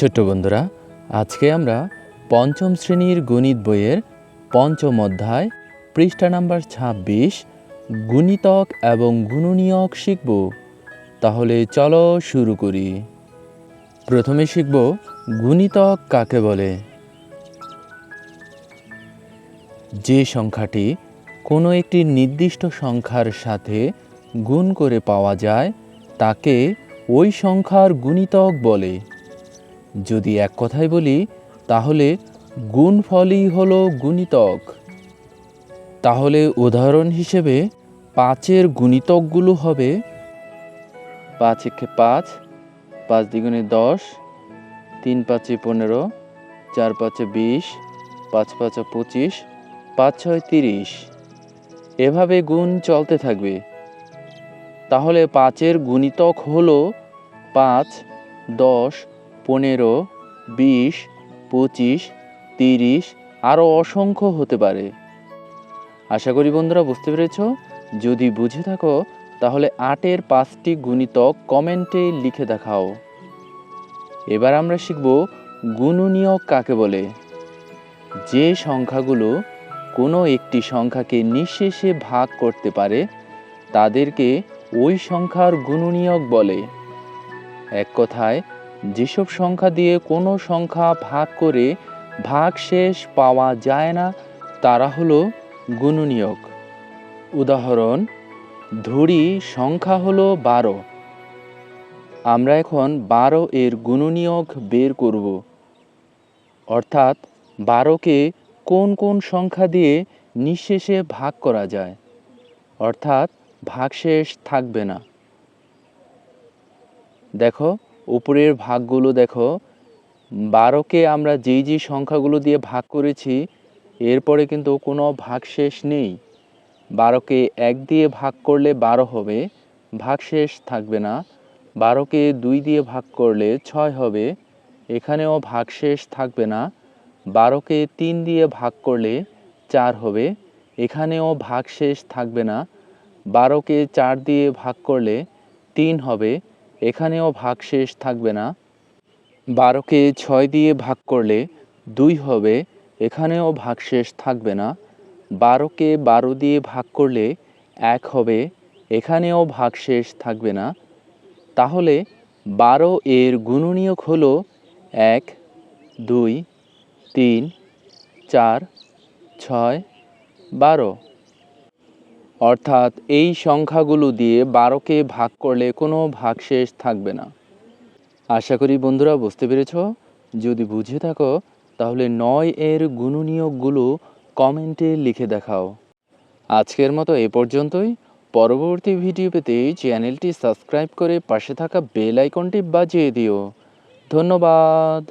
ছোট্ট বন্ধুরা, আজকে আমরা পঞ্চম শ্রেণির গণিত বইয়ের পঞ্চম অধ্যায় পৃষ্ঠা নাম্বার ছাব্বিশ, গুণিতক এবং গুণনীয়ক শিখব। তাহলে চলো শুরু করি। প্রথমে শিখব, গুণিতক কাকে বলে? যে সংখ্যাটি কোনো একটি নির্দিষ্ট সংখ্যার সাথে গুণ করে পাওয়া যায়, তাকে ওই সংখ্যার গুণিতক বলে। যদি এক কথায় বলি, তাহলে গুণফলই হলো গুণিতক। তাহলে উদাহরণ হিসেবে পাঁচের গুণিতকগুলো হবে পাঁচ একে পাঁচ পাঁচ দ্বিগুণে দশ, তিন পাঁচে পনেরো, চার পাঁচে বিশ, পাঁচ পাঁচে পঁচিশ, পাঁচ ছয় তিরিশ। এভাবে গুণ চলতে থাকবে। তাহলে পাঁচের গুণিতক হলো পাঁচ, দশ পনেরো, বিশ, পঁচিশ, তিরিশ আরও অসংখ্য হতে পারে। আশা করি বন্ধুরা বুঝতে পেরেছ? যদি বুঝে থাকো, তাহলে আটের পাঁচটি গুণিতক কমেন্টে লিখে দেখাও। এবার আমরা শিখব গুণনীয়ক কাকে বলে। যে সংখ্যাগুলো কোনো একটি সংখ্যাকে নিঃশেষে ভাগ করতে পারে, তাদেরকে ওই সংখ্যার গুণনীয়ক বলে। এক কথায় যেসব সংখ্যা দিয়ে কোনো সংখ্যা ভাগ করে ভাগ শেষ পাওয়া যায় না, তারা হলো গুণনীয়ক। উদাহরণ, ধরি সংখ্যা হলো বারো। আমরা এখন বারো এর গুণনীয়ক বের করব। অর্থাৎ বারোকে কোন কোন সংখ্যা দিয়ে নিঃশেষে ভাগ করা যায়? অর্থাৎ ভাগশেষ থাকবে না। দেখো উপরের ভাগগুলো দেখো। বারোকে আমরা যেই যেই সংখ্যাগুলো দিয়ে ভাগ করেছি, এরপরে কিন্তু কোনো ভাগশেষ নেই। বারোকে এক দিয়ে ভাগ করলে বারো হবে, ভাগশেষ থাকবে না। বারোকে দুই দিয়ে ভাগ করলে ছয় হবে, এখানেও ভাগশেষ থাকবে না। বারোকে তিন দিয়ে ভাগ করলে চার হবে, এখানেও ভাগশেষ থাকবে না। বারোকে চার দিয়ে ভাগ করলে তিন হবে এখানেও ভাগশেষ থাকবে না। বারোকে ছয় দিয়ে ভাগ করলে দুই হবে, এখানেও ভাগশেষ থাকবে না। বারোকে বারো দিয়ে ভাগ করলে এক হবে, এখানেও ভাগশেষ থাকবে না। তাহলে বারো এর গুণনীয়ক হল এক, দুই, তিন, চার, ছয়, বারো। অর্থাৎ এই সংখ্যাগুলো দিয়ে বারোকে ভাগ করলে কোনো ভাগশেষ থাকবে না। আশা করি বন্ধুরা বুঝতে পেরেছ? যদি বুঝে থাকো, তাহলে নয় এর গুণনীয়কগুলো কমেন্টে লিখে দেখাও। আজকের মতো এ পর্যন্তই। পরবর্তী ভিডিও পেতে চ্যানেলটি সাবস্ক্রাইব করে পাশে থাকা বেল আইকনটি বাজিয়ে দিও। ধন্যবাদ।